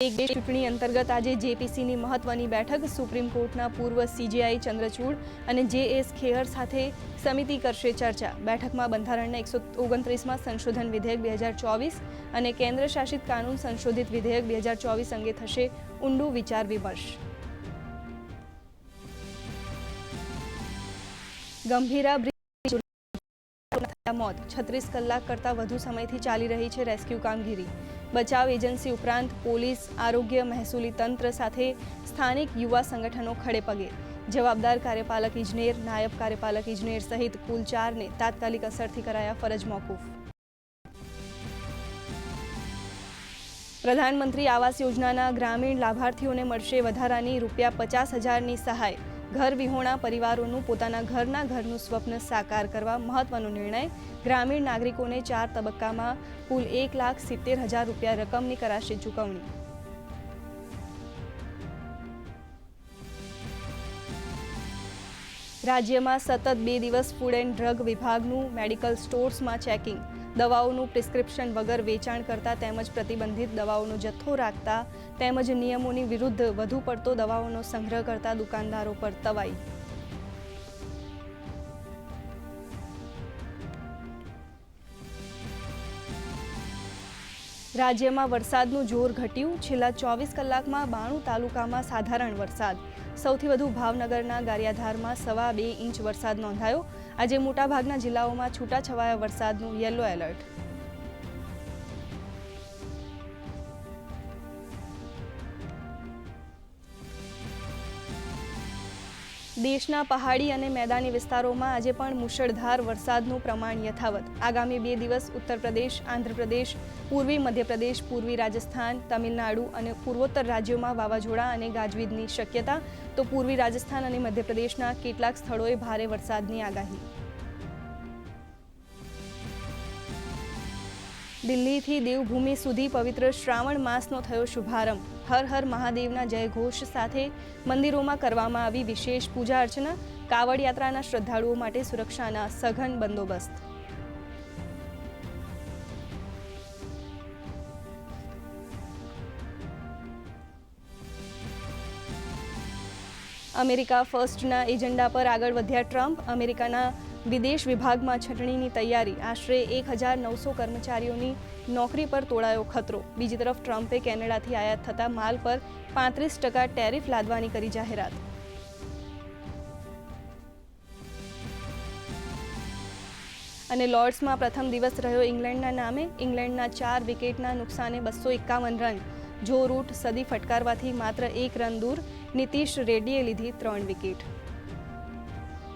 એક દેશ ચૂંટણી અંતર્ગત આજે જેપીસીની મહત્વની બેઠક, સુપ્રીમ કોર્ટના પૂર્વ સીજેઆઈ ચંદ્રચૂડ અને જે એસ ખેહર સાથે સમિતિ કરશે ચર્ચા. બેઠકમાં બંધારણના એકસો ઓગણત્રીસમાં સંશોધન વિધેયક બે હજાર ચોવીસ અને કેન્દ્ર શાસિત કાનૂન સંશોધિત વિધેયક બે હજાર ચોવીસ અંગે થશે ઊંડું વિચાર વિમર્શ. ગંભીરા મોત. છત્રીસ કલાક કરતાં વધુ સમયથી ચાલી રહી છે રેસ્ક્યુ કામગીરી. બચાવ એજન્સી ઉપરાંત પોલીસ, આરોગ્ય, મહેસૂલી તંત્ર સાથે સ્થાનિક યુવા સંગઠનો ખડે પગે. જવાબદાર કાર્યપાલક ઇજનેર, નાયબ કાર્યપાલક ઇજનેર સહિત કુલ ચારને તાત્કાલિક અસરથી કરાયા ફરજ મોકૂફ. પ્રધાનમંત્રી આવાસ યોજનાના ગ્રામીણ લાભાર્થીઓને મળશે વધારાની રૂપિયા પચાસ હજારની સહાય. ઘર વિહોણા પરિવારોનું પોતાના ઘરના ઘરનું સ્વપ્ન સાકાર કરવા મહત્વનો નિર્ણય. ગ્રામીણ નાગરિકોને ચાર તબક્કામાં કુલ એક લાખ સિત્તેર હજાર રૂપિયા રકમની કરાશે ચૂકવણી. રાજ્યમાં સતત બે દિવસ ફૂડ એન્ડ ડ્રગ વિભાગનું મેડિકલ સ્ટોર્સમાં ચેકિંગ. દવાઓનું પ્રિસ્ક્રિપ્શન વગર વેચાણ કરતા તેમજ પ્રતિબંધિત દવાઓનો જથ્થો રાખતા તેમજ નિયમોની વિરુદ્ધ વધુ પડતો દવાઓનો સંગ્રહ કરતા દુકાનદારો પર તવાઈ રાજ્યમાં વરસાદનું જોર ઘટ્યું. છેલ્લા ચોવીસ કલાકમાં બાણું તાલુકામાં સાધારણ વરસાદ. સૌથી વધુ ભાવનગરના ગારિયાધારમાં સવા બે ઇંચ વરસાદ નોંધાયો. આજે મોટાભાગના જિલ્લાઓમાં છૂટાછવાયા વરસાદનું યલો એલર્ટ. દેશના પહાડી અને મેદાની વિસ્તારોમાં આજે પણ મુશળધાર વરસાદનું પ્રમાણ યથાવત. આગામી બે દિવસ ઉત્તર પ્રદેશ આંધ્રપ્રદેશ, પૂર્વી મધ્યપ્રદેશ, પૂર્વી રાજસ્થાન, તમિલનાડુ અને પૂર્વોત્તર રાજ્યોમાં વાવાઝોડા અને ગાજવીજની શક્યતા. તો પૂર્વી રાજસ્થાન અને મધ્યપ્રદેશના કેટલાક સ્થળોએ ભારે વરસાદની આગાહી. દિલ્હીથી દેવભૂમિ સુધી પવિત્ર શ્રાવણ માસનો થયો શુભારંભ. હર હર મહાદેવના જયઘોષ સાથે મંદિરોમાં કરવામાં આવી વિશેષ પૂજા અર્ચના, કાવડ યાત્રાના શ્રદ્ધાળુઓ માટે સુરક્ષાના સઘન બંદોબસ્ત. અમેરિકા ફર્સ્ટના એજન્ડા પર આગળ વધ્યા ટ્રમ્પ. અમેરિકાના વિદેશ વિભાગમાં છટણીની તૈયારી. આશરે એક હજાર નવસો કર્મચારીઓની નોકરી પર તોડાયો ખતરો. બીજી તરફ ટ્રમ્પે કેનેડાથી આયાત થતા માલ પર પાંત્રીસ ટકા ટેરિફ લાદવાની કરી જાહેરાત. અને લોર્ડ્સમાં પ્રથમ દિવસ રહ્યો ઇંગ્લેન્ડના નામે. ઇંગ્લેન્ડના ચાર વિકેટના નુકસાને બસો એકાવન રન. જો રૂટ સદી ફટકારવાથી માત્ર એક રન દૂર નીતિશ રેડ્ડીએ લીધી ત્રણ વિકેટ.